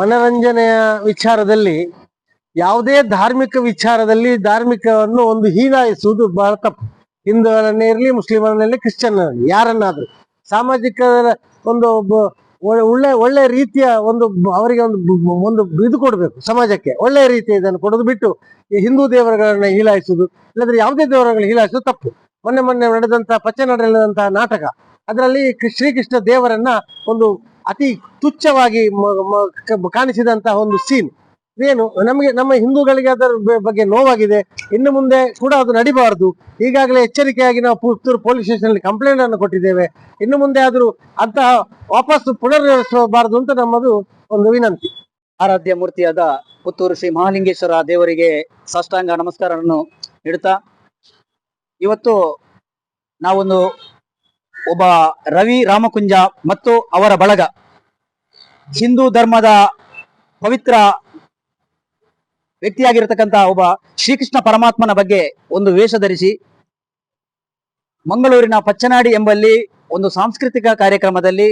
ಮನರಂಜನೆಯ ವಿಚಾರದಲ್ಲಿ ಯಾವುದೇ ಧಾರ್ಮಿಕ ವಿಚಾರದಲ್ಲಿ ಧಾರ್ಮಿಕವನ್ನು ಒಂದು ಹೀನಾಯಿಸುವುದು ಬಹಳ ತಪ್ಪು. ಹಿಂದೂಗಳನ್ನೇ ಇರಲಿ, ಮುಸ್ಲಿಮರನ್ನೇ ಕ್ರಿಶ್ಚಿಯನ್ ಯಾರನ್ನಾದ್ರೂ. ಸಾಮಾಜಿಕ ಒಂದು ಒಳ್ಳೆ- ಒಳ್ಳೆ ಒಳ್ಳೆ ರೀತಿಯ ಒಂದು ಅವರಿಗೆ ಒಂದು ಒಂದು ಇದು ಕೊಡಬೇಕು ಸಮಾಜಕ್ಕೆ. ಒಳ್ಳೆಯ ರೀತಿಯ ಇದನ್ನು ಕೊಡೋದು ಬಿಟ್ಟು ಹಿಂದೂ ದೇವರುಗಳನ್ನ ಹೀಲಾಯಿಸುವುದು, ಇಲ್ಲದ್ರೆ ಯಾವುದೇ ದೇವರುಗಳನ್ನ ಹೀಲಾಯಿಸೋದು ತಪ್ಪು. ಮೊನ್ನೆ ಮೊನ್ನೆ ನಡೆದಂತಹ ಪಚ್ಚನಡೆದಂತಹ ನಾಟಕ, ಅದರಲ್ಲಿ ಶ್ರೀಕೃಷ್ಣ ದೇವರನ್ನ ಒಂದು ಅತಿ ತುಚ್ಛವಾಗಿ ಕಾಣಿಸಿದಂತಹ ಒಂದು ಸೀನ್ ಏನು, ನಮಗೆ, ನಮ್ಮ ಹಿಂದೂಗಳಿಗೆ ಅದರ ಬಗ್ಗೆ ನೋವಾಗಿದೆ. ಇನ್ನು ಮುಂದೆ ಕೂಡ ಅದು ನಡಿಬಾರದು. ಈಗಾಗಲೇ ಎಚ್ಚರಿಕೆಯಾಗಿ ನಾವು ಪುತ್ತೂರು ಪೊಲೀಸ್ ಸ್ಟೇಷನ್ ಅಲ್ಲಿ ಕಂಪ್ಲೇಂಟ್ ಅನ್ನು ಕೊಟ್ಟಿದ್ದೇವೆ. ಇನ್ನು ಮುಂದೆ ಆದರೂ ಅಂತಹ ವಾಪಸ್ ಪುನರ್ವಹಿಸಬಾರದು ಅಂತ ನಮ್ಮದು ಒಂದು ವಿನಂತಿ. ಆರಾಧ್ಯ ಮೂರ್ತಿಯಾದ ಪುತ್ತೂರು ಶ್ರೀ ಮಹಾಲಿಂಗೇಶ್ವರ ದೇವರಿಗೆ ಸಾಷ್ಟಾಂಗ ನಮಸ್ಕಾರವನ್ನು ನೀಡುತ್ತಾ ಇವತ್ತು ನಾವೊಂದು ಒಬ್ಬ ರವಿ ರಾಮಕುಂಜ ಮತ್ತು ಅವರ ಬಳಗ ಹಿಂದೂ ಧರ್ಮದ ಪವಿತ್ರ ವ್ಯಕ್ತಿಯಾಗಿರತಕ್ಕಂತ ಒಬ್ಬ ಶ್ರೀಕೃಷ್ಣ ಪರಮಾತ್ಮನ ಬಗ್ಗೆ ಒಂದು ವೇಷ ಧರಿಸಿ, ಮಂಗಳೂರಿನ ಪಚ್ಚನಾಡಿ ಎಂಬಲ್ಲಿ ಒಂದು ಸಾಂಸ್ಕೃತಿಕ ಕಾರ್ಯಕ್ರಮದಲ್ಲಿ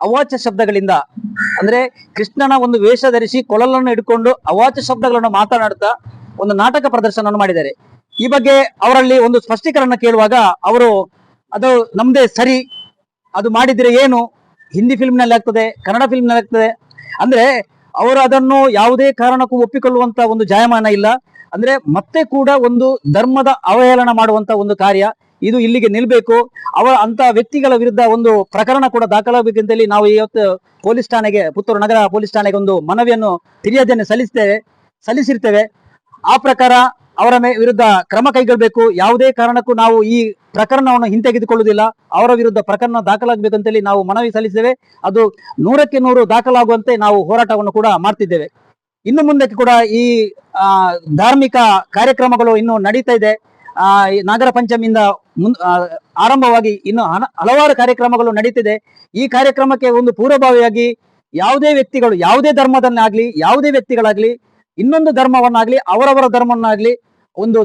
ಅವಾಚ್ಯ ಶಬ್ದಗಳಿಂದ, ಅಂದ್ರೆ ಕೃಷ್ಣನ ಒಂದು ವೇಷ ಧರಿಸಿ ಕೊಳಲನ್ನು ಹಿಡ್ಕೊಂಡು ಅವಾಚ್ಯ ಶಬ್ದಗಳನ್ನು ಮಾತನಾಡುತ್ತಾ ಒಂದು ನಾಟಕ ಪ್ರದರ್ಶನವನ್ನು ಮಾಡಿದ್ದಾರೆ. ಈ ಬಗ್ಗೆ ಅವರಲ್ಲಿ ಒಂದು ಸ್ಪಷ್ಟೀಕರಣ ಕೇಳುವಾಗ ಅವರು, ಅದು ನಮ್ದೇ ಸರಿ, ಅದು ಮಾಡಿದ್ರೆ ಏನು ಹಿಂದಿ ಫಿಲ್ಮ್ನಲ್ಲಿ ಆಗ್ತದೆ, ಕನ್ನಡ ಫಿಲ್ಮ್ನಲ್ಲಿ ಆಗ್ತದೆ. ಅಂದ್ರೆ ಅವರು ಅದನ್ನು ಯಾವುದೇ ಕಾರಣಕ್ಕೂ ಒಪ್ಪಿಕೊಳ್ಳುವಂತ ಒಂದು ಜಾಯಮಾನ ಇಲ್ಲ. ಅಂದ್ರೆ ಮತ್ತೆ ಕೂಡ ಒಂದು ಧರ್ಮದ ಅವಹೇಳನ ಮಾಡುವಂತ ಒಂದು ಕಾರ್ಯ ಇದು ಇಲ್ಲಿಗೆ ನಿಲ್ಬೇಕು. ಅವರ ಅಂತ ವ್ಯಕ್ತಿಗಳ ವಿರುದ್ಧ ಒಂದು ಪ್ರಕರಣ ಕೂಡ ದಾಖಲಾಗಬೇಕಂತೇಳಿ ನಾವು ಇವತ್ತು ಪೊಲೀಸ್ ಠಾಣೆಗೆ, ಪುತ್ತೂರು ನಗರ ಪೊಲೀಸ್ ಠಾಣೆಗೆ ಒಂದು ಮನವಿಯನ್ನು ಫಿರ್ಯಾದಿಯನ್ನು ಸಲ್ಲಿಸ್ತೇವೆ, ಸಲ್ಲಿಸಿರ್ತೇವೆ. ಆ ಪ್ರಕಾರ ಅವರ ವಿರುದ್ಧ ಕ್ರಮ ಕೈಗೊಳ್ಳಬೇಕು ಯಾವುದೇ ಕಾರಣಕ್ಕೂ ನಾವು ಈ ಪ್ರಕರಣವನ್ನು ಹಿಂತೆಗೆದುಕೊಳ್ಳುವುದಿಲ್ಲ. ಅವರ ವಿರುದ್ಧ ಪ್ರಕರಣ ದಾಖಲಾಗಬೇಕಂತೇಳಿ ನಾವು ಮನವಿ ಸಲ್ಲಿಸಿದ್ದೇವೆ. ಅದು ನೂರಕ್ಕೆ ನೂರು ದಾಖಲಾಗುವಂತೆ ನಾವು ಹೋರಾಟವನ್ನು ಕೂಡ ಮಾಡ್ತಿದ್ದೇವೆ. ಇನ್ನು ಮುಂದಕ್ಕೆ ಕೂಡ ಈ ಧಾರ್ಮಿಕ ಕಾರ್ಯಕ್ರಮಗಳು ಇನ್ನು ನಡೀತಾ ಇದೆ. ನಾಗರ ಪಂಚಮಿಯಿಂದ ಮುನ್ ಆರಂಭವಾಗಿ ಇನ್ನು ಹಲವಾರು ಕಾರ್ಯಕ್ರಮಗಳು ನಡೀತಿದೆ. ಈ ಕಾರ್ಯಕ್ರಮಕ್ಕೆ ಒಂದು ಪೂರ್ವಭಾವಿಯಾಗಿ ಯಾವುದೇ ವ್ಯಕ್ತಿಗಳು, ಯಾವುದೇ ಧರ್ಮದನ್ನಾಗ್ಲಿ, ಯಾವುದೇ ವ್ಯಕ್ತಿಗಳಾಗ್ಲಿ, ಇನ್ನೊಂದು ಧರ್ಮವನ್ನಾಗ್ಲಿ, ಅವರವರ ಧರ್ಮವನ್ನಾಗ್ಲಿ ಒಂದು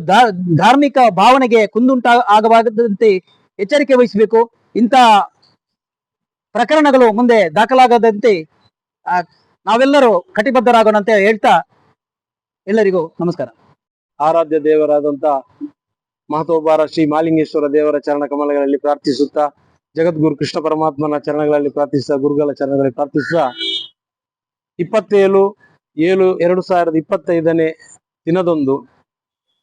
ಧಾರ್ಮಿಕ ಭಾವನೆಗೆ ಕುಂದುಂಟ ಆಗಬಾರದಂತೆ ಎಚ್ಚರಿಕೆ ವಹಿಸಬೇಕು. ಇಂಥ ಪ್ರಕರಣಗಳು ಮುಂದೆ ದಾಖಲಾಗದಂತೆ ನಾವೆಲ್ಲರೂ ಕಟಿಬದ್ಧರಾಗೋಣ ಅಂತ ಹೇಳ್ತಾ ಎಲ್ಲರಿಗೂ ನಮಸ್ಕಾರ. ಆರಾಧ್ಯ ದೇವರಾದಂತ ಮಹತೋಬಾರ ಶ್ರೀ ಮಾಲಿಂಗೇಶ್ವರ ದೇವರ ಚರಣ ಕಮಲಗಳಲ್ಲಿ ಪ್ರಾರ್ಥಿಸುತ್ತಾ, ಜಗದ್ಗುರು ಕೃಷ್ಣ ಪರಮಾತ್ಮನ ಚರಣಗಳಲ್ಲಿ ಪ್ರಾರ್ಥಿಸುತ್ತಾ, ಗುರುಗಳ ಚರಣಗಳಲ್ಲಿ ಪ್ರಾರ್ಥಿಸುತ್ತಾ, ಇಪ್ಪತ್ತೇಳು, ಏಳು, ಎರಡು ಸಾವಿರದ ಇಪ್ಪತ್ತೈದನೇ ದಿನದಂದು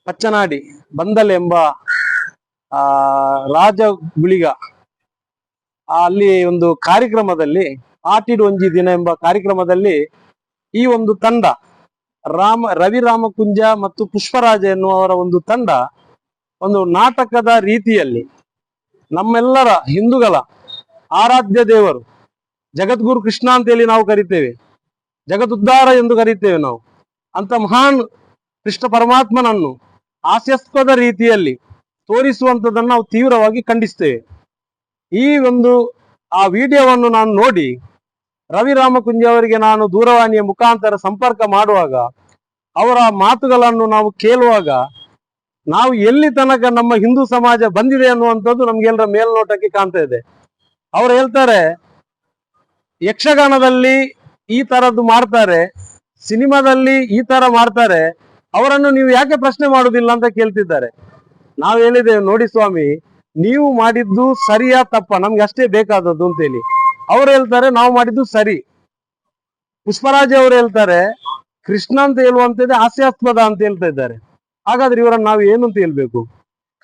ಪಚ್ಚನಾಡಿ, ಬಂದಲ್ ಎಂಬ, ಆ, ರಾಜ ಗುಳಿಗ ಅಲ್ಲಿ ಒಂದು ಕಾರ್ಯಕ್ರಮದಲ್ಲಿ, ಆಟಿಡ್ ಒಂಜಿ ದಿನ ಎಂಬ ಕಾರ್ಯಕ್ರಮದಲ್ಲಿ ಈ ಒಂದು ತಂಡ, ರಾಮ, ರವಿ ರಾಮಕುಂಜ ಮತ್ತು ಪುಷ್ಪರಾಜ ಎನ್ನುವವರ ಒಂದು ತಂಡ, ಒಂದು ನಾಟಕದ ರೀತಿಯಲ್ಲಿ ನಮ್ಮೆಲ್ಲರ ಹಿಂದೂಗಳ ಆರಾಧ್ಯ ದೇವರು, ಜಗದ್ಗುರು ಕೃಷ್ಣ ಅಂತೇಳಿ ನಾವು ಕರಿತೇವೆ ಜಗದುದ್ಧಾರ ಎಂದು ಕರೀತೇವೆ ನಾವು, ಅಂತ ಮಹಾನ್ ಕೃಷ್ಣ ಪರಮಾತ್ಮನನ್ನು ಹಾಸ್ಯಾಸ್ಪದ ರೀತಿಯಲ್ಲಿ ತೋರಿಸುವಂಥದ್ದನ್ನು ನಾವು ತೀವ್ರವಾಗಿ ಖಂಡಿಸ್ತೇವೆ. ಈ ಒಂದು, ಆ ವಿಡಿಯೋವನ್ನು ನಾನು ನೋಡಿ ರವಿ ರಾಮಕುಂಜ ಅವರಿಗೆ ನಾನು ದೂರವಾಣಿಯ ಮುಖಾಂತರ ಸಂಪರ್ಕ ಮಾಡುವಾಗ ಅವರ ಮಾತುಗಳನ್ನು ನಾವು ಕೇಳುವಾಗ ನಾವು ಎಲ್ಲಿ ತನಕ ನಮ್ಮ ಹಿಂದೂ ಸಮಾಜ ಬಂದಿದೆ ಅನ್ನುವಂಥದ್ದು ನಮ್ಗೆಲ್ಲರ ಮೇಲ್ನೋಟಕ್ಕೆ ಕಾಣ್ತಾ ಇದೆ. ಅವ್ರು ಹೇಳ್ತಾರೆ, ಯಕ್ಷಗಾನದಲ್ಲಿ ಈ ತರದ್ದು ಮಾಡ್ತಾರೆ, ಸಿನಿಮಾದಲ್ಲಿ ಈ ತರ ಮಾಡ್ತಾರೆ ಅವರನ್ನು ನೀವು ಯಾಕೆ ಪ್ರಶ್ನೆ ಮಾಡುದಿಲ್ಲ ಅಂತ ಕೇಳ್ತಿದ್ದಾರೆ. ನಾವು ಹೇಳಿದ್ದೇವೆ, ನೋಡಿ ಸ್ವಾಮಿ, ನೀವು ಮಾಡಿದ್ದು ಸರಿಯಾ ತಪ್ಪ? ನಮ್ಗೆ ಅಷ್ಟೇ ಬೇಕಾದದ್ದು ಅಂತೇಳಿ. ಅವ್ರು ಹೇಳ್ತಾರೆ, ನಾವು ಮಾಡಿದ್ದು ಸರಿ. ಪುಷ್ಪರಾಜ್ ಅವರು ಹೇಳ್ತಾರೆ, ಕೃಷ್ಣ ಅಂತ ಹೇಳುವಂತದ್ದೇ ಹಾಸ್ಯಾಸ್ಪದ ಅಂತ ಹೇಳ್ತಾ ಇದ್ದಾರೆ. ಹಾಗಾದ್ರೆ ಇವರನ್ನು ನಾವು ಏನು ಅಂತ ಹೇಳ್ಬೇಕು?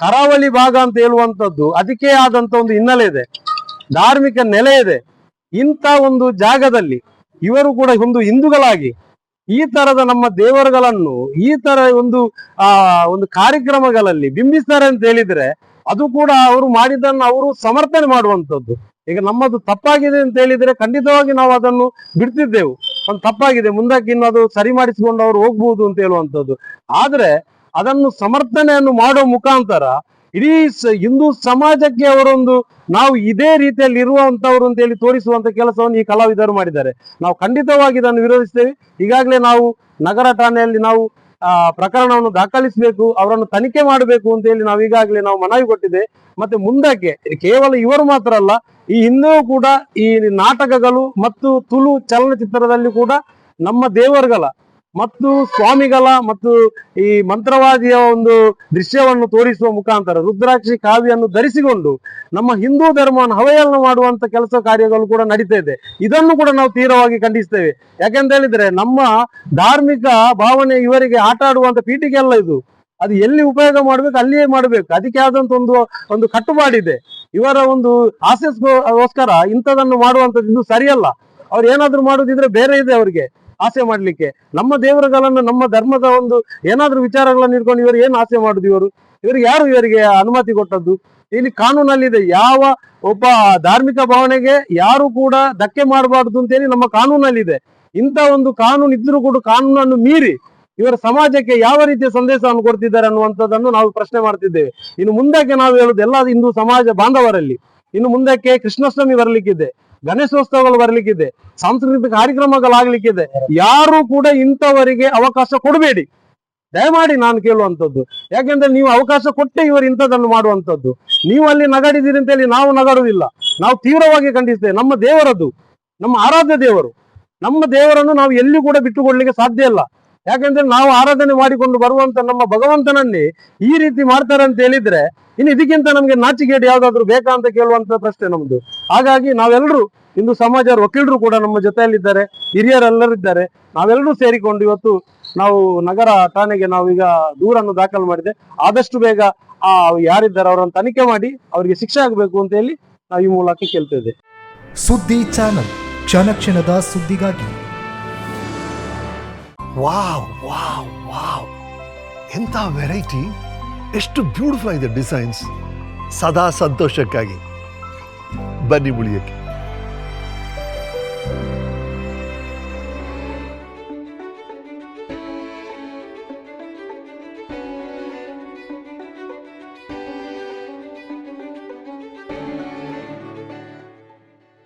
ಕರಾವಳಿ ಭಾಗ ಅಂತ ಹೇಳುವಂಥದ್ದು ಅದಕ್ಕೆ ಆದಂತ ಒಂದು ಹಿನ್ನೆಲೆ ಇದೆ. ಧಾರ್ಮಿಕ ನೆಲೆ ಇದೆ. ಇಂಥ ಒಂದು ಜಾಗದಲ್ಲಿ ಇವರು ಕೂಡ ಒಂದು ಹಿಂದೂಗಳಾಗಿ ಈ ತರದ ನಮ್ಮ ದೇವರುಗಳನ್ನು ಈ ತರ ಒಂದು, ಆ, ಒಂದು ಕಾರ್ಯಕ್ರಮಗಳಲ್ಲಿ ಬಿಂಬಿಸ್ತಾರೆ ಅಂತ ಹೇಳಿದ್ರೆ ಅದು ಕೂಡ ಅವರು ಮಾಡಿದ್ದನ್ನು ಅವರು ಸಮರ್ಥನೆ ಮಾಡುವಂತದ್ದು ಈಗ ನಮ್ಮದು ತಪ್ಪಾಗಿದೆ ಅಂತ ಹೇಳಿದ್ರೆ ಖಂಡಿತವಾಗಿ ನಾವು ಅದನ್ನು ಬಿಡ್ತಿದ್ದೆವು. ಒಂದು ತಪ್ಪಾಗಿದೆ, ಮುಂದಕ್ಕೆ ಇನ್ನು ಅದು ಸರಿ ಮಾಡಿಸಿಕೊಂಡು ಅವರು ಹೋಗ್ಬಹುದು ಅಂತ ಹೇಳುವಂಥದ್ದು. ಆದ್ರೆ ಅದನ್ನು ಸಮರ್ಥನೆಯನ್ನು ಮಾಡೋ ಮುಖಾಂತರ ಇಡೀ ಹಿಂದೂ ಸಮಾಜಕ್ಕೆ ಅವರೊಂದು ನಾವು ಇದೇ ರೀತಿಯಲ್ಲಿ ಇರುವಂತವ್ರು ಅಂತ ಹೇಳಿ ತೋರಿಸುವಂತ ಕೆಲಸವನ್ನು ಈ ಕಲಾವಿದರು ಮಾಡಿದ್ದಾರೆ. ನಾವು ಖಂಡಿತವಾಗಿ ಇದನ್ನು ವಿರೋಧಿಸ್ತೇವೆ. ಈಗಾಗಲೇ ನಾವು ನಗರ ಠಾಣೆಯಲ್ಲಿ ನಾವು ಪ್ರಕರಣವನ್ನು ದಾಖಲಿಸಬೇಕು, ಅವರನ್ನು ತನಿಖೆ ಮಾಡಬೇಕು ಅಂತ ಹೇಳಿ ನಾವು ಈಗಾಗಲೇ ನಾವು ಮನವಿ ಕೊಟ್ಟಿದೆ ಮತ್ತೆ ಮುಂದಕ್ಕೆ ಕೇವಲ ಇವರು ಮಾತ್ರ ಅಲ್ಲ, ಈ ಹಿಂದೂ ಕೂಡ ಈ ನಾಟಕಗಳು ಮತ್ತು ತುಳು ಚಲನಚಿತ್ರದಲ್ಲಿ ಕೂಡ ನಮ್ಮ ದೇವರುಗಳ ಮತ್ತು ಸ್ವಾಮಿಗಳ ಮತ್ತು ಈ ಮಂತ್ರವಾದಿಯ ಒಂದು ದೃಶ್ಯವನ್ನು ತೋರಿಸುವ ಮುಖಾಂತರ ರುದ್ರಾಕ್ಷಿ ಕಾವಿಯನ್ನು ಧರಿಸಿಕೊಂಡು ನಮ್ಮ ಹಿಂದೂ ಧರ್ಮವನ್ನು ಅವಹೇಳನ ಮಾಡುವಂತ ಕೆಲಸ ಕಾರ್ಯಗಳು ಕೂಡ ನಡೀತಾ ಇದೆ. ಇದನ್ನು ಕೂಡ ನಾವು ತೀವ್ರವಾಗಿ ಖಂಡಿಸ್ತೇವೆ. ಯಾಕೆಂತ ಹೇಳಿದ್ರೆ ನಮ್ಮ ಧಾರ್ಮಿಕ ಭಾವನೆ ಇವರಿಗೆ ಆಟ ಆಡುವಂತ ಪೀಠಿಗೆ ಅಲ್ಲ ಇದು. ಅದು ಎಲ್ಲಿ ಉಪಯೋಗ ಮಾಡ್ಬೇಕು ಅಲ್ಲಿಯೇ ಮಾಡ್ಬೇಕು. ಅದಕ್ಕೆ ಆದಂತ ಒಂದು ಒಂದು ಕಟ್ಟುಪಾಡಿದೆ ಇವರ ಒಂದು ಆಸೆಸ್ಗೋಸ್ಕರ ಇಂಥದನ್ನು ಮಾಡುವಂತದ್ದು ಸರಿಯಲ್ಲ. ಅವ್ರು ಏನಾದ್ರು ಮಾಡುದಿದ್ರೆ ಬೇರೆ ಇದೆ ಅವರಿಗೆ. ಆಸೆ ಮಾಡ್ಲಿಕ್ಕೆ? ನಮ್ಮ ದೇವರುಗಳನ್ನು, ನಮ್ಮ ಧರ್ಮದ ಒಂದು ಏನಾದ್ರೂ ವಿಚಾರಗಳನ್ನ ಇಟ್ಕೊಂಡು ಇವರು ಏನು ಆಸೆ ಮಾಡುದು ಇವರು? ಇವರಿಗೆ ಯಾರು ಇವರಿಗೆ ಅನುಮತಿ ಕೊಟ್ಟದ್ದು? ಇಲ್ಲಿ ಕಾನೂನಲ್ಲಿದೆ, ಯಾವ ಒಬ್ಬ ಧಾರ್ಮಿಕ ಭಾವನೆಗೆ ಯಾರು ಕೂಡ ಧಕ್ಕೆ ಮಾಡಬಾರ್ದು ಅಂತೇಳಿ ನಮ್ಮ ಕಾನೂನಲ್ಲಿದೆ. ಇಂಥ ಒಂದು ಕಾನೂನು ಇದ್ರೂ ಕೂಡ ಕಾನೂನನ್ನು ಮೀರಿ ಇವರ ಸಮಾಜಕ್ಕೆ ಯಾವ ರೀತಿಯ ಸಂದೇಶವನ್ನು ಕೊಡ್ತಿದ್ದಾರೆ ಅನ್ನುವಂಥದ್ದನ್ನು ನಾವು ಪ್ರಶ್ನೆ ಮಾಡ್ತಿದ್ದೇವೆ. ಇನ್ನು ಮುಂದಕ್ಕೆ ನಾವು ಹೇಳುದು ಎಲ್ಲ ಹಿಂದೂ ಸಮಾಜ ಬಾಂಧವರಲ್ಲಿ. ಇನ್ನು ಮುಂದಕ್ಕೆ ಕೃಷ್ಣಾಷ್ಟಮಿ ಬರ್ಲಿಕ್ಕಿದೆ. ಗಣೇಶೋತ್ಸವಗಳು ಬರ್ಲಿಕ್ಕಿದೆ. ಸಾಂಸ್ಕೃತಿಕ ಕಾರ್ಯಕ್ರಮಗಳಾಗ್ಲಿಕ್ಕಿದೆ. ಯಾರು ಕೂಡ ಇಂಥವರಿಗೆ ಅವಕಾಶ ಕೊಡಬೇಡಿ. ದಯಮಾಡಿ ನಾನು ಕೇಳುವಂಥದ್ದು. ಯಾಕೆಂದ್ರೆ ನೀವು ಅವಕಾಶ ಕೊಟ್ಟೆ ಇವರು ಇಂಥದ್ದನ್ನು ಮಾಡುವಂಥದ್ದು. ನೀವು ಅಲ್ಲಿ ನಗಾಡಿದ್ದೀರಿ ಅಂತೇಳಿ ನಾವು ನಗಾಡುವುದಿಲ್ಲ. ನಾವು ತೀವ್ರವಾಗಿ ಖಂಡಿಸ್ತೇವೆ. ನಮ್ಮ ದೇವರದ್ದು ನಮ್ಮ ಆರಾಧ್ಯ ದೇವರು. ನಮ್ಮ ದೇವರನ್ನು ನಾವು ಎಲ್ಲಿ ಕೂಡ ಬಿಟ್ಟುಕೊಡ್ಲಿಕ್ಕೆ ಸಾಧ್ಯ ಇಲ್ಲ. ಯಾಕೆಂದ್ರೆ ನಾವು ಆರಾಧನೆ ಮಾಡಿಕೊಂಡು ಬರುವಂತ ನಮ್ಮ ಭಗವಂತನನ್ನೇ ಈ ರೀತಿ ಮಾಡ್ತಾರೆ ಅಂತ ಹೇಳಿದ್ರೆ, ಇನ್ನು ಇದಕ್ಕಿಂತ ನಮ್ಗೆ ನಾಚಿಕೆಡು ಯಾವ್ದಾದ್ರು ಬೇಕಾ ಅಂತ ಕೇಳುವಂತ ಪ್ರಶ್ನೆ ನಮ್ದು. ಹಾಗಾಗಿ ನಾವೆಲ್ಲರೂ ಇಂದು ಸಮಾಜ ವಕೀಲರು ಕೂಡ ನಮ್ಮ ಜೊತೆಯಲ್ಲಿದ್ದಾರೆ, ಹಿರಿಯರೆಲ್ಲರಿದ್ದಾರೆ ನಾವೆಲ್ಲರೂ ಸೇರಿಕೊಂಡು ಇವತ್ತು ನಾವು ನಗರ ಠಾಣೆಗೆ ನಾವೀಗ ದೂರನ್ನು ದಾಖಲು ಮಾಡಿದೆ. ಆದಷ್ಟು ಬೇಗ ಆ ಯಾರಿದ್ದಾರೆ ಅವರನ್ನು ತನಿಖೆ ಮಾಡಿ ಅವರಿಗೆ ಶಿಕ್ಷೆ ಆಗಬೇಕು ಅಂತ ಹೇಳಿ ನಾವು ಈ ಮೂಲಕ ಕೇಳ್ತೇವೆ ಸುದ್ದಿ ಚಾನಲ್, ಕ್ಷಣ ಕ್ಷಣದ ಸುದ್ದಿಗಾಗಿ ವಾವ್ ವಾವ್ ವಾವ್ ಎಂಥ ವೆರೈಟಿ ಎಷ್ಟು ಬ್ಯೂಟಿಫುಲ್ ಆಗಿದೆ ಡಿಸೈನ್ಸ್ ಸದಾ ಸಂತೋಷಕ್ಕಾಗಿ. ಬನ್ನಿ ಉಳಿಯಕ್ಕೆ.